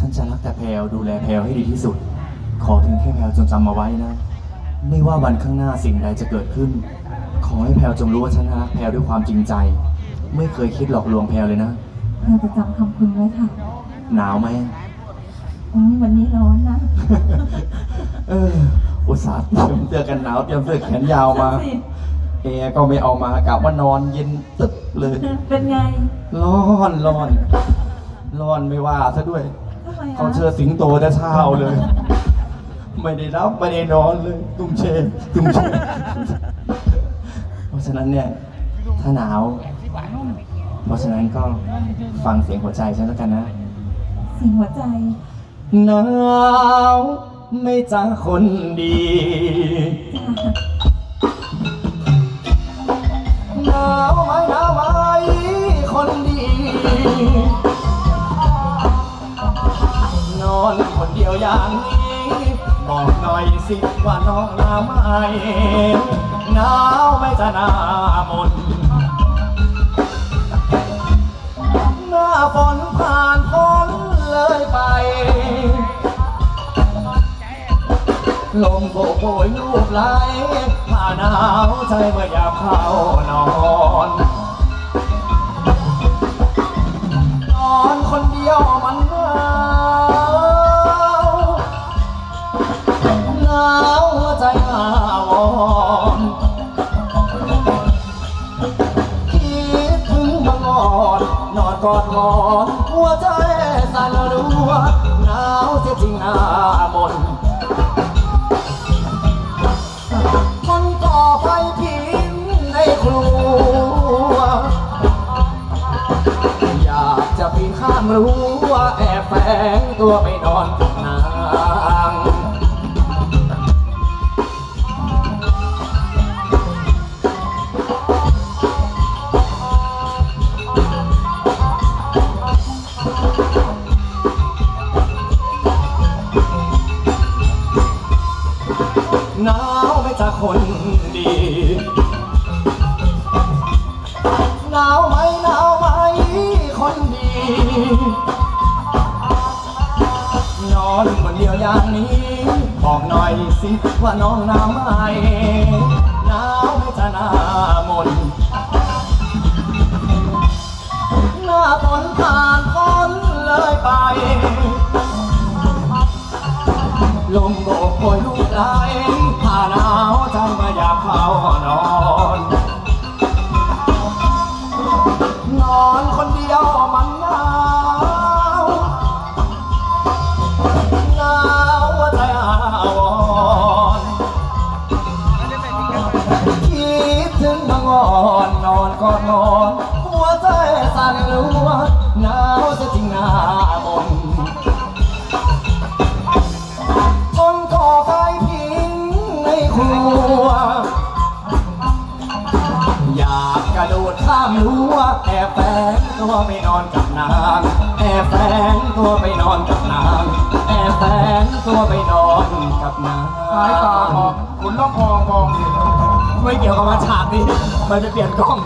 ฉันจะรักแต่แพลวดูแลแพลวให้ดีที่สุด ขอถึงแค่แพลวจงจำมาไว้นะ ไม่ว่าวันข้างหน้าสิ่งใดจะเกิดขึ้น ขอให้แพลวจงรู้ว่าฉันรักแพลวด้วยความจริงใจ ไม่เคยคิดหลอกลวงแพลวเลยนะ แพรจะจำคำคุณไว้ค่ะหนาวไหมโอ้ยวันนี้ร้อนนะเอออุตส่าห์เตรียมเสื้อกันหนาวเตรียมเสื้อแขนยาวมาสิแอร์ก็ไม่เอามากะว่านอนเย็นตึ๊บเลยเป็นไง ร้อนร้อนร้อนไม่ว่าซะด้วยทำไมอะ เขาเชิดสิงโตแต่เช้าเลย ไม่ได้รับไม่ได้นอนเลย ตุ้มเชตุ้มเชเพราะฉะนั้นเนี่ยถ้าหนาว เพราะฉะนั้นก็ฟังเสียงหัวใจฉันแล้วกันนะเสียงหัวใจหนาวไม่จ้าคนดีหนาวไหม อนคนเดียวอย่างนี้บอกหน่อยสิว่าน้องหนาวไหมหนาวไหมจะหน้ามนหน้าฝนผ่านพ้นเลยไป ลมโบกโบยลูกไหลผ่าหนาวใจเมื่อยามเข้านอนนอนคนเดียวมันหนาาวรณ์คิดถึงบังอ่อนนอนกอดหมอนหัวใจสั่นรัวหนาวเสียจริงหน้ามนคนก่อไฟผิงในครัว อยากจะปีนข้ามรั้วแอบแฝงตัวไปนอนกับนา หนาวไม่จากคนดีหนาวไหมหนาวไหมคนดี นอนคนเดียวอย่างนี้ บอกหน่อยสิว่าน้องหนาวไหมหนาวไหม่จะหน้ามนหน้าฝนผ่านพ้นเลยไป อนกอดหมอนหัวใจสั่นรัวหนาวจะจริงหน้ามนจนก่อไฟพิงในครัว อยากกระโดดข้ามรั้วแอบแฝงตัวไปนอนกับนางแอบแฝงตัวไปนอนกับนางแอบแฝงตัวไปนอนกับนางสายตาของคุณต้องพองมองเห็น ไม่เกี่ยวกับมาฉากนี้ มันจะเปลี่ยนกล้อง